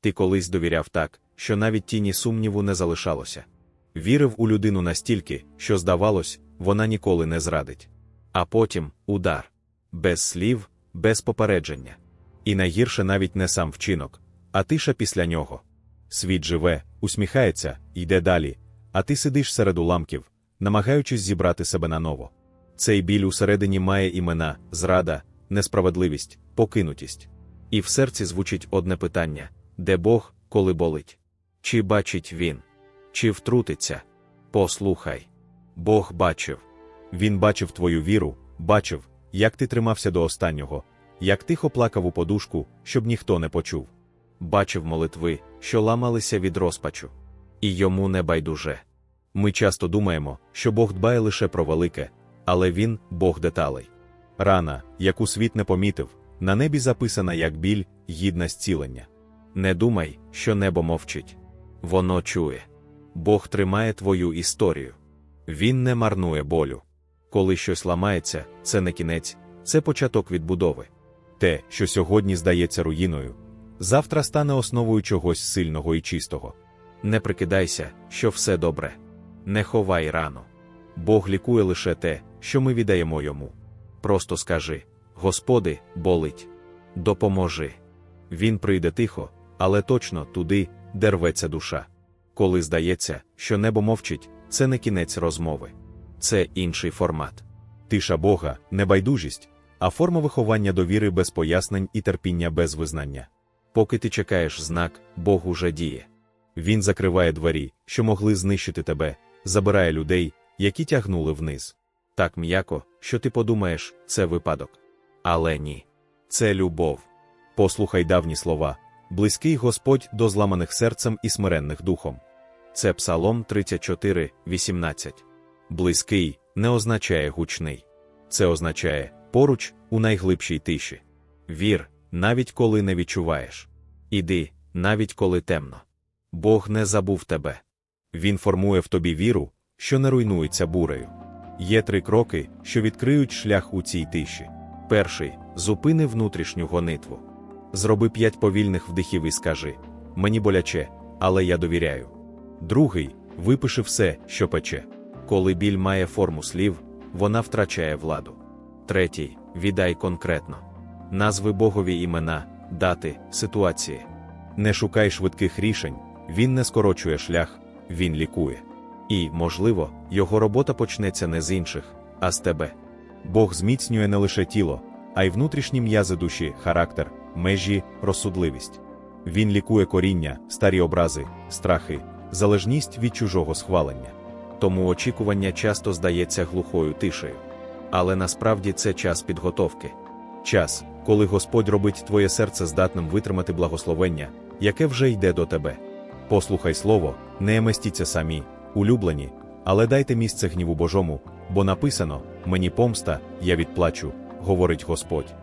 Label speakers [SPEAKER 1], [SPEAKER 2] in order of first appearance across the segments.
[SPEAKER 1] Ти колись довіряв так, що навіть тіні сумніву не залишалося. Вірив у людину настільки, що, здавалось, вона ніколи не зрадить. А потім удар. Без слів, без попередження. І найгірше навіть не сам вчинок, а тиша після нього. Світ живе, усміхається, йде далі, а ти сидиш серед уламків, намагаючись зібрати себе наново. Цей біль усередині має імена, зрада, несправедливість, покинутість. І в серці звучить одне питання де Бог, коли болить? Чи бачить він? Чи втрутиться? Послухай. Бог бачив. Він бачив твою віру, бачив, як ти тримався до останнього, як тихо плакав у подушку, щоб ніхто не почув. Бачив молитви, що ламалися від розпачу. І йому не байдуже. Ми часто думаємо, що Бог дбає лише про велике, але він Бог деталей. Рана, яку світ не помітив, на небі записана як біль, гідна зцілення. Не думай, що небо мовчить. Воно чує. Бог тримає твою історію. Він не марнує болю. Коли щось ламається, це не кінець, це початок відбудови. Те, що сьогодні здається руїною, завтра стане основою чогось сильного і чистого. Не прикидайся, що все добре. Не ховай рану. Бог лікує лише те, що ми віддаємо йому. Просто скажи: Господи, болить, допоможи. Він прийде тихо, але точно туди, де рветься душа. Коли здається, що небо мовчить, це не кінець розмови, це інший формат. Тиша Бога, небайдужість, а форма виховання довіри без пояснень і терпіння без визнання. Поки ти чекаєш знак, Бог уже діє. Він закриває двері, що могли знищити тебе, забирає людей, які тягнули вниз. Так м'яко, що ти подумаєш, це випадок. Але ні. Це любов. Послухай давні слова близький Господь до зламаних серцем і смиренних духом. Це Псалом 34, 18. Близький не означає гучний. Це означає поруч у найглибшій тиші. Вір, навіть коли не відчуваєш. Іди, навіть коли темно. Бог не забув тебе. Він формує в тобі віру, що не руйнується бурею. Є три кроки, що відкриють шлях у цій тиші. Перший зупини внутрішню гонитву. Зроби п'ять повільних вдихів і скажи: Мені боляче, але я довіряю. Другий випиши все, що пече. Коли біль має форму слів, вона втрачає владу. Третій віддай конкретно. Назви Богові імена, дати, ситуації. Не шукай швидких рішень, він не скорочує шлях, він лікує. І, можливо, його робота почнеться не з інших, а з тебе. Бог зміцнює не лише тіло, а й внутрішні м'язи душі, характер, межі, розсудливість. Він лікує коріння, старі образи, страхи, залежність від чужого схвалення. Тому очікування часто здається глухою тишею. Але насправді це час підготовки. Час, коли Господь робить твоє серце здатним витримати благословення, яке вже йде до тебе. Послухай слово, не еместіться самі, улюблені, але дайте місце гніву Божому, бо написано: мені помста, я відплачу, говорить Господь.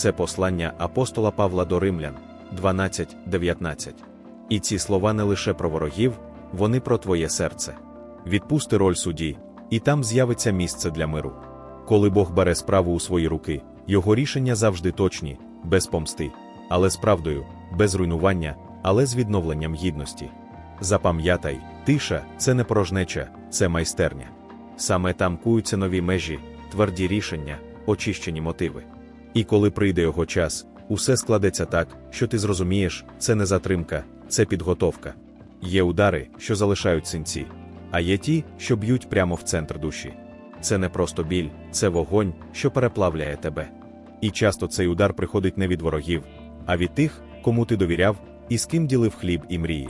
[SPEAKER 1] Це послання апостола Павла до Римлян 12.19. І ці слова не лише про ворогів, вони про твоє серце. Відпусти роль судді, і там з'явиться місце для миру. Коли Бог бере справу у свої руки, його рішення завжди точні, без помсти, але з правдою, без руйнування, але з відновленням гідності. Запам'ятай, тиша це не порожнеча, це майстерня. Саме там куються нові межі, тверді рішення, очищені мотиви. І коли прийде його час, усе складеться так, що ти зрозумієш, це не затримка, це підготовка. Є удари, що залишають синці, а є ті, що б'ють прямо в центр душі. Це не просто біль, це вогонь, що переплавляє тебе. І часто цей удар приходить не від ворогів, а від тих, кому ти довіряв і з ким ділив хліб і мрії,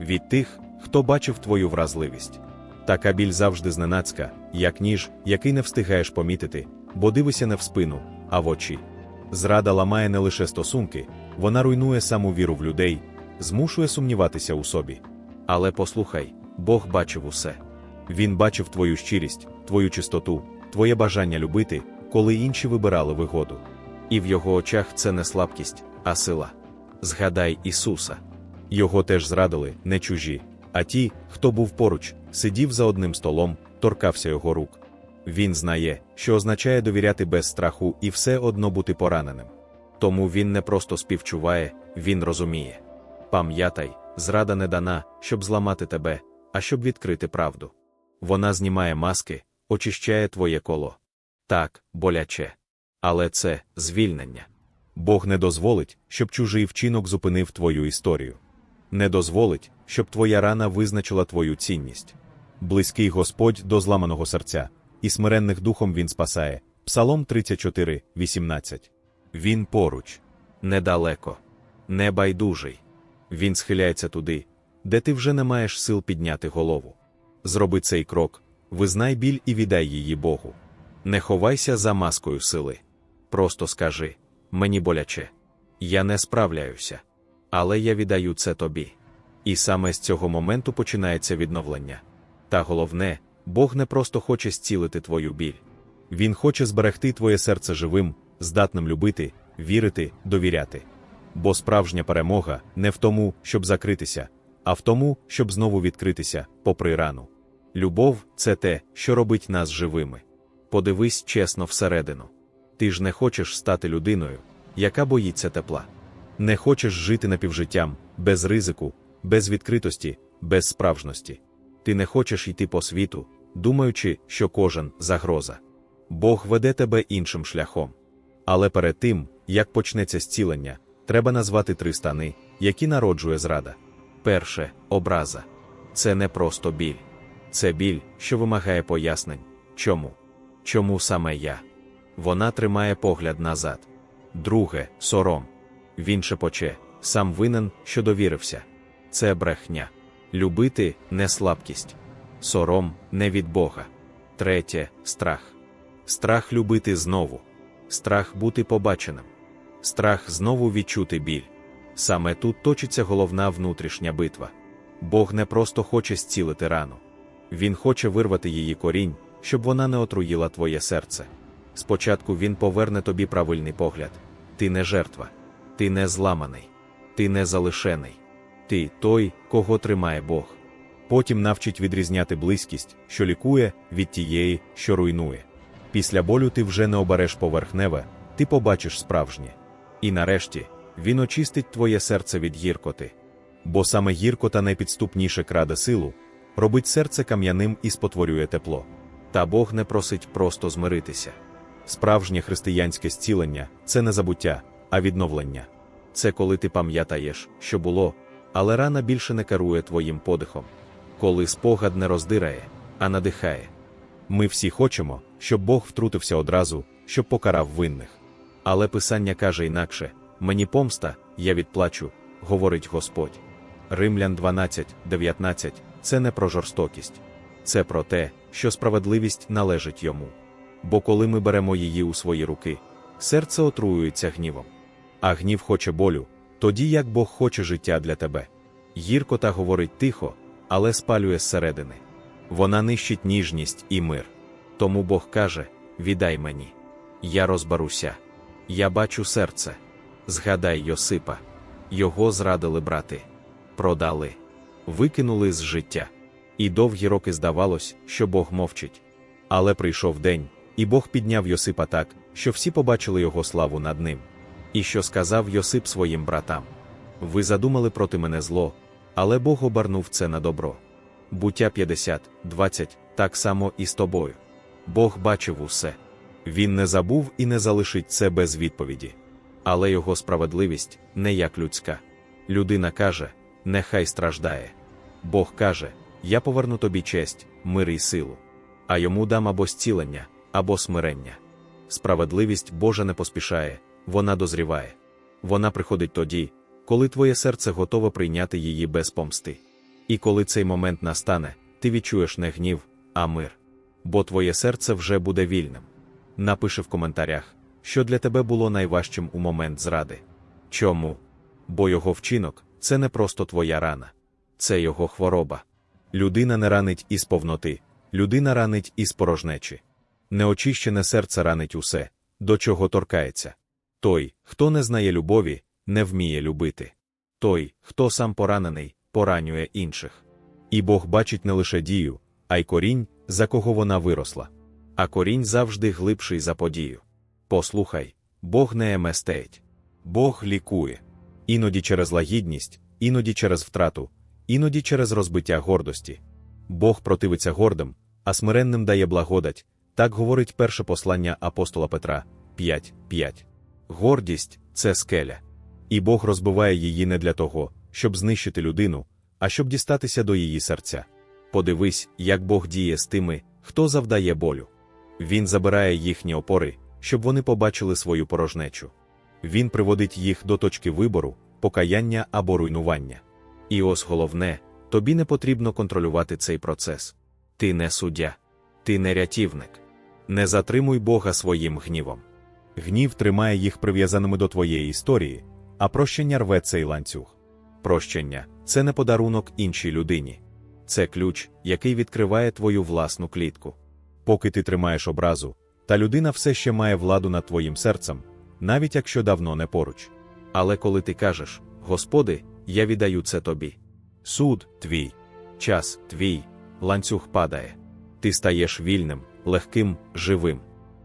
[SPEAKER 1] від тих, хто бачив твою вразливість. Така біль завжди зненацька, як ніж, який не встигаєш помітити, бо дивишся не в спину, а в очі. Зрада ламає не лише стосунки, вона руйнує саму віру в людей, змушує сумніватися у собі. Але послухай, Бог бачив усе. Він бачив твою щирість, твою чистоту, твоє бажання любити, коли інші вибирали вигоду. І в його очах це не слабкість, а сила. Згадай Ісуса. Його теж зрадили, не чужі, а ті, хто був поруч, сидів за одним столом, торкався його рук. Він знає, що означає довіряти без страху і все одно бути пораненим. Тому він не просто співчуває, він розуміє. Пам'ятай, зрада не дана, щоб зламати тебе, а щоб відкрити правду. Вона знімає маски, очищає твоє коло. Так, боляче. Але це звільнення. Бог не дозволить, щоб чужий вчинок зупинив твою історію. Не дозволить, щоб твоя рана визначила твою цінність. Близький Господь до зламаного серця, і смиренних духом Він спасає. Псалом 34, 18. Він поруч, недалеко, небайдужий. Він схиляється туди, де ти вже не маєш сил підняти голову. Зроби цей крок, визнай біль і віддай її Богу. Не ховайся за маскою сили. Просто скажи мені боляче, я не справляюся, але я віддаю це тобі. І саме з цього моменту починається відновлення. Та головне, Бог не просто хоче зцілити твою біль. Він хоче зберегти твоє серце живим, здатним любити, вірити, довіряти. Бо справжня перемога не в тому, щоб закритися, а в тому, щоб знову відкритися, попри рану. Любов це те, що робить нас живими. Подивись чесно всередину. Ти ж не хочеш стати людиною, яка боїться тепла. Не хочеш жити напівжиттям, без ризику, без відкритості, без справжності. Ти не хочеш йти по світу, думаючи, що кожен загроза. Бог веде тебе іншим шляхом. Але перед тим, як почнеться зцілення, треба назвати три стани, які народжує зрада. Перше образа. Це не просто біль. Це біль, що вимагає пояснень. Чому? Чому саме я? Вона тримає погляд назад. Друге сором. Він шепоче, сам винен, що довірився. Це брехня. Любити не слабкість. Сором не від Бога. Третє страх. Страх любити знову. Страх бути побаченим. Страх знову відчути біль. Саме тут точиться головна внутрішня битва. Бог не просто хоче зцілити рану. Він хоче вирвати її корінь, щоб вона не отруїла твоє серце. Спочатку він поверне тобі правильний погляд. Ти не жертва, ти не зламаний, ти не залишений. Ти той, кого тримає Бог. Потім навчить відрізняти близькість, що лікує, від тієї, що руйнує. Після болю ти вже не обереш поверхневе, ти побачиш справжнє. І нарешті він очистить твоє серце від гіркоти. Бо саме гіркота найпідступніше краде силу, робить серце кам'яним і спотворює тепло. Та Бог не просить просто змиритися. Справжнє християнське зцілення це не забуття, а відновлення. Це коли ти пам'ятаєш, що було, але рана більше не керує твоїм подихом, коли спогад не роздирає, а надихає. Ми всі хочемо, щоб Бог втрутився одразу, щоб покарав винних. Але Писання каже інакше: мені помста, я відплачу, говорить Господь. Римлян 12, 19 це не про жорстокість, це про те, що справедливість належить йому. Бо коли ми беремо її у свої руки, серце отруюється гнівом. А гнів хоче болю, тоді як Бог хоче життя для тебе. Гіркота говорить тихо, але спалює зсередини. Вона нищить ніжність і мир. Тому Бог каже: віддай мені. Я розберуся. Я бачу серце. Згадай Йосипа. Його зрадили брати, продали, викинули з життя. І довгі роки здавалось, що Бог мовчить. Але прийшов день, і Бог підняв Йосипа так, що всі побачили його славу над ним. І що сказав Йосип своїм братам: Ви задумали проти мене зло, але Бог обернув це на добро. Буття 50, 20, так само і з тобою. Бог бачив усе. Він не забув і не залишить це без відповіді. Але його справедливість не як людська. Людина каже: нехай страждає. Бог каже: Я поверну тобі честь, мир і силу. А йому дам або зцілення, або смирення. Справедливість Божа не поспішає, вона дозріває. Вона приходить тоді, коли твоє серце готове прийняти її без помсти. І коли цей момент настане, ти відчуєш не гнів, а мир. Бо твоє серце вже буде вільним. Напиши в коментарях, що для тебе було найважчим у момент зради. Чому? Бо його вчинок це не просто твоя рана, це його хвороба. Людина не ранить із повноти, людина ранить із порожнечі. Неочищене серце ранить усе, до чого торкається. Той, хто не знає любові, не вміє любити. Той, хто сам поранений, поранює інших. І Бог бачить не лише дію, а й корінь, за кого вона виросла. А корінь завжди глибший за подію. Послухай, Бог не еместеють. Бог лікує. Іноді через лагідність, іноді через втрату, іноді через розбиття гордості. Бог противиться гордим, а смиренним дає благодать, так говорить перше послання апостола Петра 5.5. Гордість це скеля. І Бог розбиває її не для того, щоб знищити людину, а щоб дістатися до її серця. Подивись, як Бог діє з тими, хто завдає болю. Він забирає їхні опори, щоб вони побачили свою порожнечу. Він приводить їх до точки вибору, покаяння або руйнування. І ось головне, тобі не потрібно контролювати цей процес. Ти не суддя, ти не рятівник. Не затримуй Бога своїм гнівом. Гнів тримає їх прив'язаними до твоєї історії, а прощення рве цей ланцюг. Прощення це не подарунок іншій людині, це ключ, який відкриває твою власну клітку. Поки ти тримаєш образу, та людина все ще має владу над твоїм серцем, навіть якщо давно не поруч. Але коли ти кажеш, Господи, я віддаю це тобі. Суд твій, час твій, ланцюг падає. Ти стаєш вільним, легким, живим.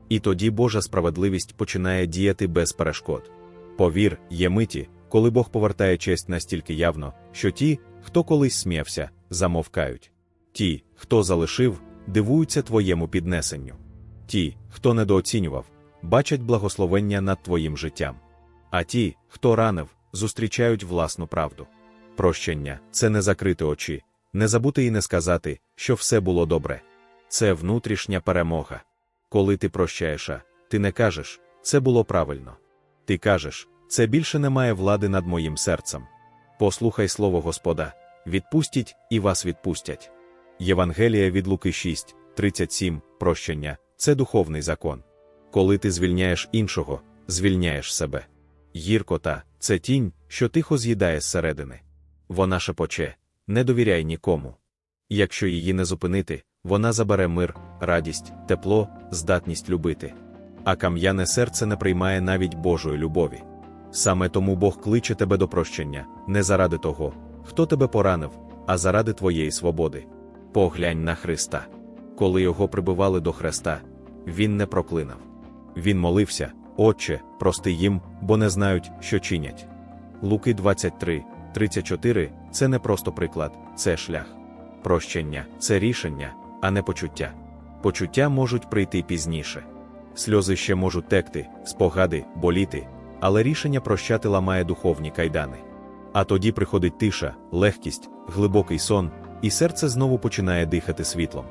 [SPEAKER 1] І тоді Божа справедливість починає діяти без перешкод. Повір, є миті, коли Бог повертає честь настільки явно, що ті, хто колись сміявся, замовкають. Ті, хто залишив, дивуються твоєму піднесенню. Ті, хто недооцінював, бачать благословення над твоїм життям. А ті, хто ранив, зустрічають власну правду. Прощення це не закрити очі, не забути і не сказати, що все було добре. Це внутрішня перемога. Коли ти прощаєш, ти не кажеш, це було правильно. Ти кажеш, це більше не має влади над моїм серцем. Послухай слово Господа, відпустіть і вас відпустять. Євангелія від Луки 6, 37, прощення це духовний закон. Коли ти звільняєш іншого, звільняєш себе. Гіркота це тінь, що тихо з'їдає зсередини. Вона шепоче, не довіряй нікому. Якщо її не зупинити, вона забере мир, радість, тепло, здатність любити. А кам'яне серце не приймає навіть Божої любові. Саме тому Бог кличе тебе до прощення, не заради того, хто тебе поранив, а заради твоєї свободи. Поглянь на Христа. Коли його прибивали до хреста, він не проклинав. Він молився, Отче, прости їм, бо не знають, що чинять. Луки 23, 34 це не просто приклад, це шлях. Прощення це рішення, а не почуття. Почуття можуть прийти пізніше. Сльози ще можуть текти, спогади, боліти, але рішення прощати ламає духовні кайдани. А тоді приходить тиша, легкість, глибокий сон, і серце знову починає дихати світлом.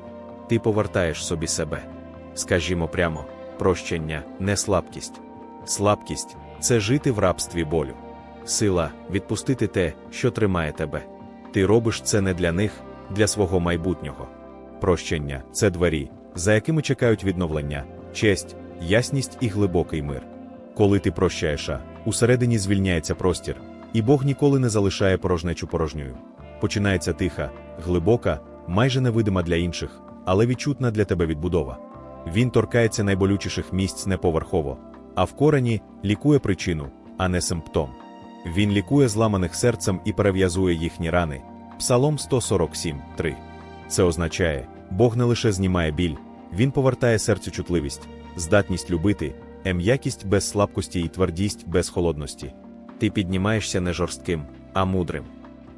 [SPEAKER 1] Ти повертаєш собі себе. Скажімо прямо, прощення не слабкість. Слабкість це жити в рабстві болю. Сила відпустити те, що тримає тебе. Ти робиш це не для них, для свого майбутнього. Прощення це двері, за якими чекають відновлення, честь, ясність і глибокий мир. Коли ти прощаєш, усередині звільняється простір, і Бог ніколи не залишає порожнечу порожньою. Починається тиха, глибока, майже невидима для інших, але відчутна для тебе відбудова. Він торкається найболючіших місць не поверхово, а в корені лікує причину, а не симптом. Він лікує зламаних серцем і перев'язує їхні рани. Псалом 147, 3. Це означає, Бог не лише знімає біль, Він повертає серцю чутливість, здатність любити, м'якість без слабкості і твердість без холодності. Ти піднімаєшся не жорстким, а мудрим.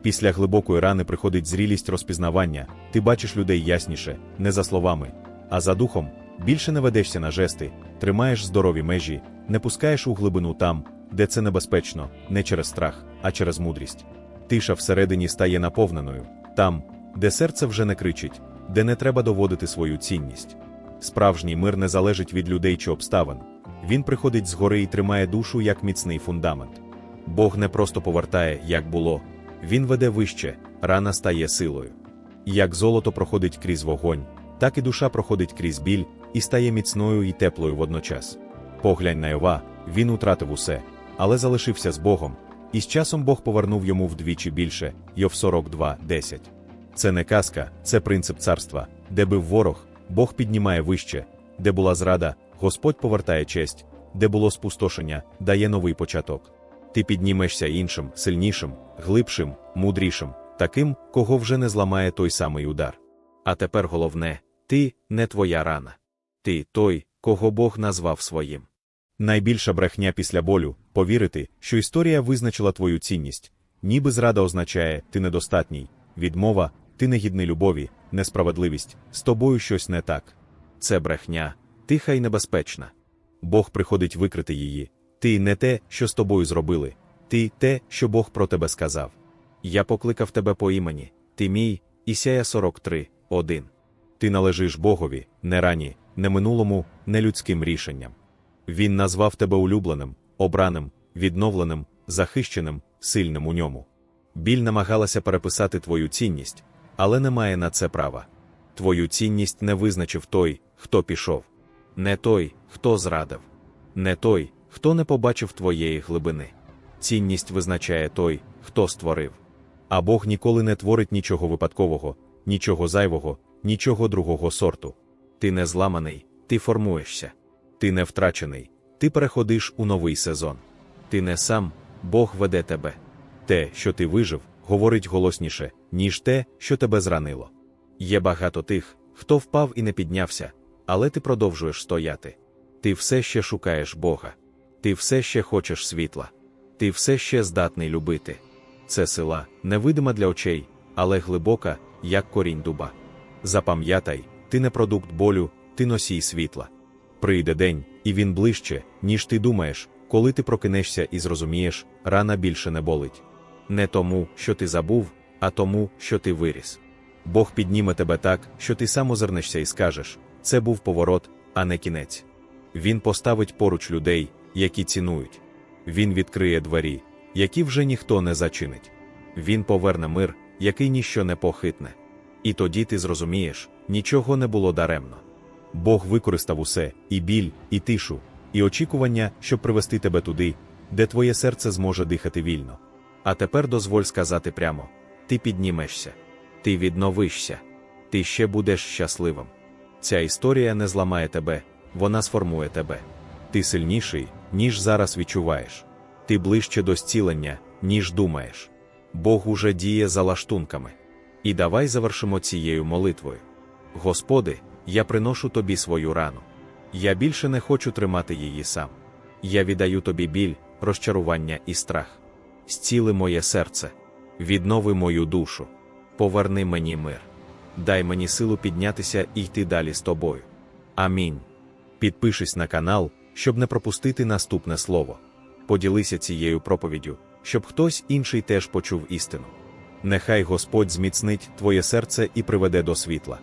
[SPEAKER 1] Після глибокої рани приходить зрілість розпізнавання, ти бачиш людей ясніше, не за словами, а за духом, більше не ведешся на жести, тримаєш здорові межі, не пускаєш у глибину там, де це небезпечно, не через страх, а через мудрість. Тиша всередині стає наповненою, там, де серце вже не кричить, де не треба доводити свою цінність. Справжній мир не залежить від людей чи обставин. Він приходить згори і тримає душу як міцний фундамент. Бог не просто повертає, як було, він веде вище, рана стає силою. Як золото проходить крізь вогонь, так і душа проходить крізь біль і стає міцною і теплою водночас. Поглянь на Йова, він утратив усе, але залишився з Богом, і з часом Бог повернув йому вдвічі більше, Йов 42.10. Це не казка, це принцип царства, де бив ворог, Бог піднімає вище, де була зрада, Господь повертає честь, де було спустошення, дає новий початок. Ти піднімешся іншим, сильнішим, глибшим, мудрішим, таким, кого вже не зламає той самий удар. А тепер головне ти не твоя рана. Ти той, кого Бог назвав своїм. Найбільша брехня після болю повірити, що історія визначила твою цінність. ніби зрада означає ти недостатній, відмова, ти негідний любові, несправедливість, з тобою щось не так. Це брехня, тиха і небезпечна. Бог приходить викрити її. Ти не те, що з тобою зробили, ти те, що Бог про тебе сказав. Я покликав тебе по імені, ти мій, Ісая 43, 1. Ти належиш Богові, не рані, не минулому, не людським рішенням. Він назвав тебе улюбленим, обраним, відновленим, захищеним, сильним у ньому. Біль намагалася переписати твою цінність, але не має на це права. Твою цінність не визначив той, хто пішов, не той, хто зрадив, не той, хто не побачив твоєї глибини. Цінність визначає той, хто створив. А Бог ніколи не творить нічого випадкового, нічого зайвого, нічого другого сорту. Ти не зламаний, ти формуєшся. Ти не втрачений, ти переходиш у новий сезон. Ти не сам, Бог веде тебе. Те, що ти вижив, говорить голосніше, ніж те, що тебе зранило. Є багато тих, хто впав і не піднявся, але ти продовжуєш стояти. Ти все ще шукаєш Бога. Ти все ще хочеш світла. Ти все ще здатний любити. Це сила, невидима для очей, але глибока, як корінь дуба. Запам'ятай, ти не продукт болю, ти носій світла. Прийде день, і він ближче, ніж ти думаєш, коли ти прокинешся і зрозумієш, рана більше не болить. Не тому, що ти забув, а тому, що ти виріс. Бог підніме тебе так, що ти сам озирнешся і скажеш: це був поворот, а не кінець. Він поставить поруч людей, які цінують. Він відкриє двері, які вже ніхто не зачинить. Він поверне мир, який ніщо не похитне. І тоді ти зрозумієш, нічого не було даремно. Бог використав усе і біль, і тишу, і очікування, щоб привести тебе туди, де твоє серце зможе дихати вільно. А тепер дозволь сказати прямо: ти піднімешся, ти відновишся, ти ще будеш щасливим. Ця історія не зламає тебе, вона сформує тебе. Ти сильніший, ніж зараз відчуваєш. Ти ближче до зцілення, ніж думаєш. Бог уже діє за лаштунками. І давай завершимо цією молитвою. Господи, я приношу тобі свою рану. Я більше не хочу тримати її сам. Я віддаю тобі біль, розчарування і страх. Зціли моє серце, віднови мою душу, поверни мені мир. Дай мені силу піднятися і йти далі з тобою. Амінь. Підпишись на канал, щоб не пропустити наступне слово. Поділися цією проповіддю, щоб хтось інший теж почув істину. Нехай Господь зміцнить твоє серце і приведе до світла.